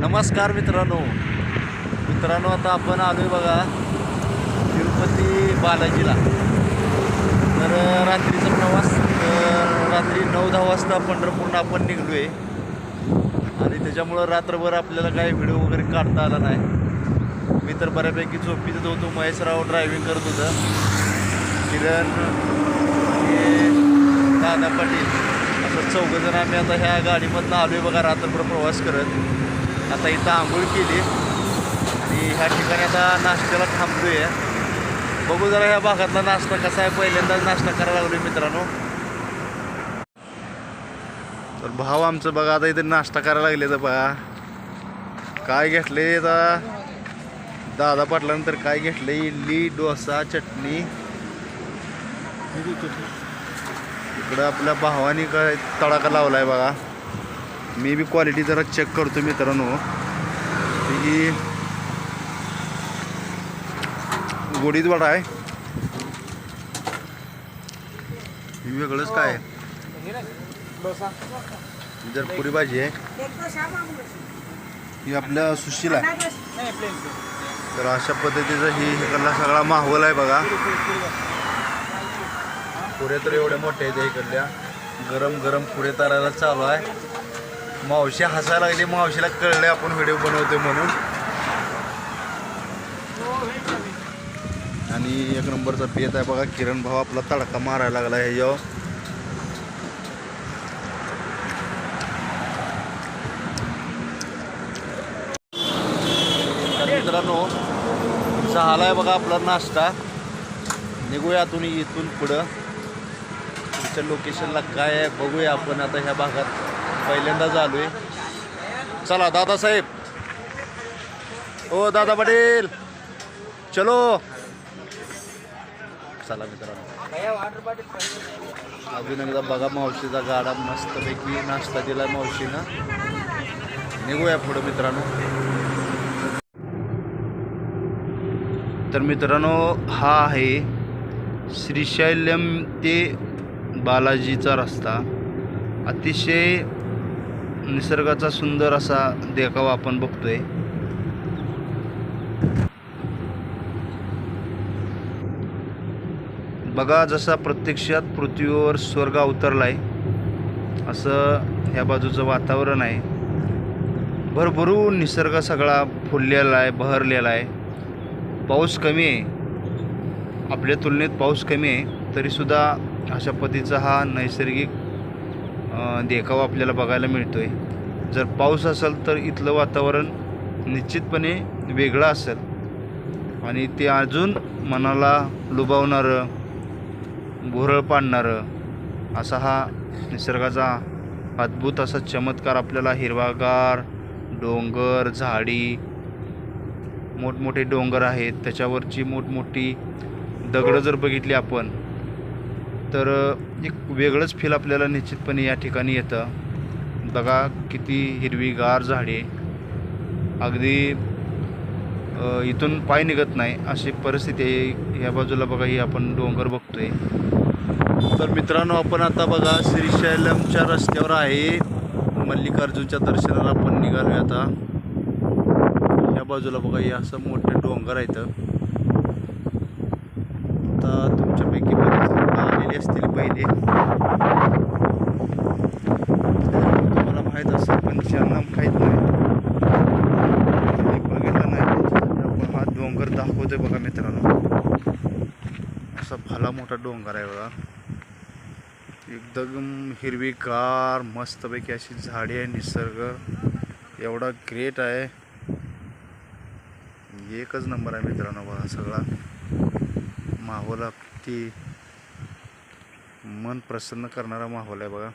नमस्कार मित्रांनो. मित्रांनो आता आपण आलोय बघा तिरुपती बालाजीला. तर रात्रीचा प्रवास रात्री नऊ दहा वाजता पंढरपूरनं आपण निघलो आहे आणि त्याच्यामुळं रात्रभर आपल्याला काही व्हिडिओ वगैरे काढता आला नाही. मी तर बऱ्यापैकी झोपीत होतो महेशराव ड्रायव्हिंग करत होतं. किरण दादा पाटील असं चौघजण आम्ही आता ह्या गाडीमधनं आलो आहे बघा रात्रभर प्रवास करत. आता इथं आंघोळ केली. आणि ह्या ठिकाणी आता नाश्त्याला थांबतोय बघू जरा ह्या भागातला नाश्ता कसा आहे. पहिल्यांदाच नाश्ता करायला लागलोय मित्रांनो. तर भाव आमचं बघा आता इथे नाश्ता करायला लागले तर बघा. काय घेतले आता? दादा पाटलानंतर काय घेतले? इडली डोसा चटणी. इकडं आपल्या भावानी काय तडाखा लावलाय बघा. मी बी क्वालिटी जरा चेक करतो मित्रांनो. ही गोडीत वडा आहे. ही वेगळंच काय आहे? जर पुरी भाजी आहे. ही आपल्या सुशील आहे. तर अशा पद्धतीचं ही इकडला सगळा माहोल आहे बघा. पुरे तर एवढ्या मोठ्या आहेत इकडल्या. गरम गरम पुरे तरायला चालू आहे. मावशी हसायला लागली मावशीला कळलं आपण व्हिडिओ बनवतोय म्हणून. आणि एक नंबरचा पेत आहे बघा किरण भाऊ आपला तडका मारायला लागला हे तर मित्रांनो झालाय बघा आपला नाश्ता. निघूया आतून इथून पुढं. तुमच्या लोकेशनला काय आहे बघूया आपण आता ह्या भागात. पहिल्यांदाच आलोय चला दादासाहेब ओ दादा पाटील. चलो. चला मित्रांनो. अजून एकदा बघा मावशीचा गाडा मस्तपैकी नाश्ता दिलाय मावशीनं. निघूया पुढं मित्रांनो. तर मित्रांनो हा आहे श्रीशैल्यम ते बालाजीचा रस्ता. अतिशय निसर्गाचा सुंदर असा देखावा आपण बघतोय. बघा जसा प्रत्यक्षात पृथ्वीवर स्वर्ग अवतरलाय असं ह्या बाजूचं वातावरण आहे. भरभरून निसर्ग सगळा फुललेला आहे बहरलेला आहे पाऊस कमी आहे. आपल्या तुलनेत पाऊस कमी आहे तरीसुद्धा अशा पद्धतीचा हा नैसर्गिक देखावा आपल्याला बघायला मिळतो आहे जर पाऊस असेल तर इथलं वातावरण निश्चितपणे वेगळं असेल. आणि ते अजून मनाला लुबावणारं भुरळ पाडणारं असा हा निसर्गाचा अद्भुत असा चमत्कार आपल्याला हिरवागार डोंगर झाडी मोठमोठे डोंगर आहेत. त्याच्यावरची मोठमोठी दगडं जर बघितली आपण तर एक वेगळंच फील आपल्याला निश्चितपणे या ठिकाणी येतं. बघा किती हिरवीगार झाडे. अगदी इथून पाय निघत नाही अशी परिस्थिती आहे. या बाजूला बघा ही आपण डोंगर बघतोय. तर मित्रांनो आपण आता बघा श्रीशैलमच्या रस्त्यावर आहे. मल्लिकार्जुनच्या दर्शनाला आपण निघालो आता. या बाजूला बघा हे असं मोठे डोंगर आहेत आता तुमच्यापैकी आलेली असतील पहिले. तुम्हाला माहीत असेल पण ज्यांना माहीत नाही बघितलं नाही आपण हा डोंगर दाखवतोय बघा मित्रांनो. असा भला मोठा डोंगर आहे बघा. एकदम हिरवीगार मस्तपैकी अशी झाडी आहे निसर्ग. एवढा ग्रेट आहे. एकच नंबर आहे मित्रांनो बघा सगळा. माहोल ती मन प्रसन्न करणारा माहोल आहे बघा.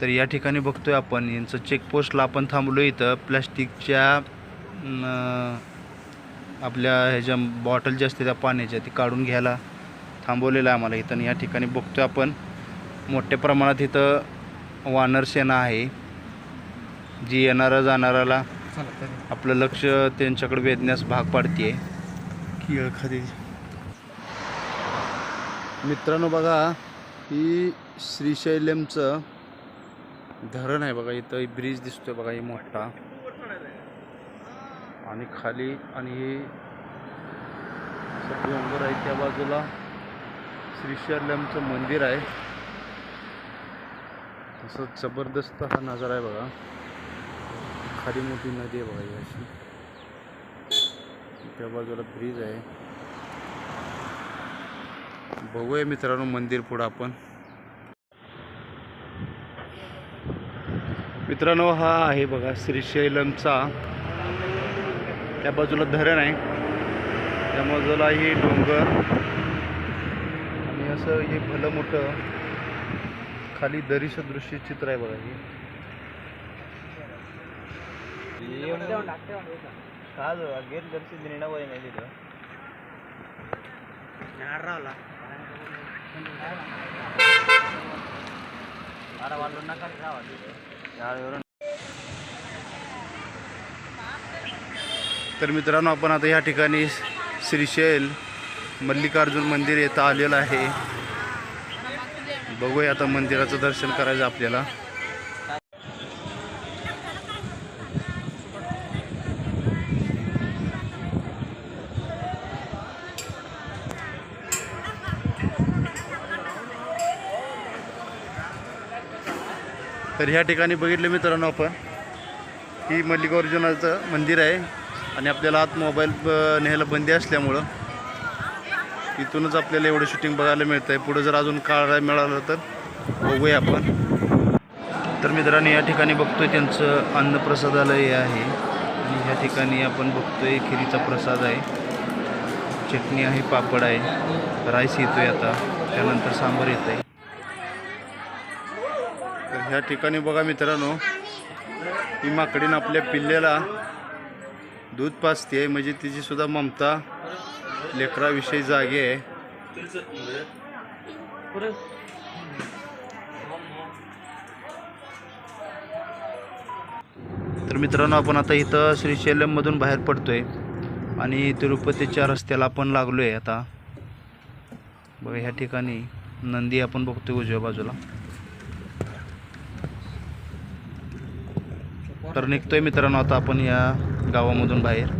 तर या ठिकाणी बघतोय आपण यांचं चेकपोस्टला आपण थांबलो इथं. प्लॅस्टिकच्या आपल्या ह्याच्या बॉटल ज्या असते त्या पाण्याच्या ती काढून घ्यायला थांबवलेलं आहे आम्हाला इथं. आणि या ठिकाणी बघतोय आपण मोठ्या प्रमाणात इथं वानर सेना आहे जी येणारा जाणाराला आपलं लक्ष त्यांच्याकडे वेधण्यास भाग पाडते की एखादी मित्रांनो बघा ही श्रीशैल्यमचं धरण आहे बघा इथं ब्रिज दिसतोय बघा ही मोठा. आणि खाली आणि हे डोंगर आहे त्या बाजूला श्रीशैल्यमचं मंदिर आहे. असं जबरदस्त हा नजारा आहे बघा. खाली मोठी नदी आहे बघा ही अशी. त्या बाजूला ब्रिज आहे. बघूया मित्रांनो मंदिर पुढं आपण. मित्रांनो हा आहे बघा श्रीशैलमचा त्या बाजूला धरण आहे. त्या बाजूला हे डोंगर. आणि असं हे भलं मोठं खाली दरीश दृश्य चित्र आहे बघा हे. गेट दर्शन नाही तिथं. तर मित्रांनो आपण आता या ठिकाणी श्रीशैल मल्लिकार्जुन मंदिर येथं आलेलं आहे. बघूया आता मंदिराचं दर्शन करायचं आपल्याला. तर ह्या ठिकाणी बघितलं मित्रांनो आपण ही मल्लिकार्जुनाचं मंदिर आहे आणि आपल्याला आत मोबाईल ब- न्यायला बंदी असल्यामुळं इथूनच आपल्याला एवढं शूटिंग बघायला मिळतं आहे पुढं जर अजून काळ मिळालं तर बघूया आपण. तर मित्रांनो या ठिकाणी बघतोय त्यांचं अन्नप्रसादालय आहे. आणि ह्या ठिकाणी आपण बघतोय खिरीचा प्रसाद आहे. चटणी आहे पापड आहे. राईस येतोय आता. त्यानंतर सांबार येत आहे तर ह्या ठिकाणी बघा मित्रांनो ही माकडीनं आपल्या पिल्ल्याला दूध पाजते म्हणजे तिची सुद्धा ममता लेकराविषयी जागे आहे. तर मित्रांनो आपण आता इथं श्रीशैलममधून बाहेर पडतोय आणि तिरुपतीच्या रस्त्याला आपण लागलो आहे आता. बघा ह्या ठिकाणी नंदी आपण बघतोय उजव्या बाजूला. तर निघतोय मित्रांनो आता आपण या गावामधून बाहेर.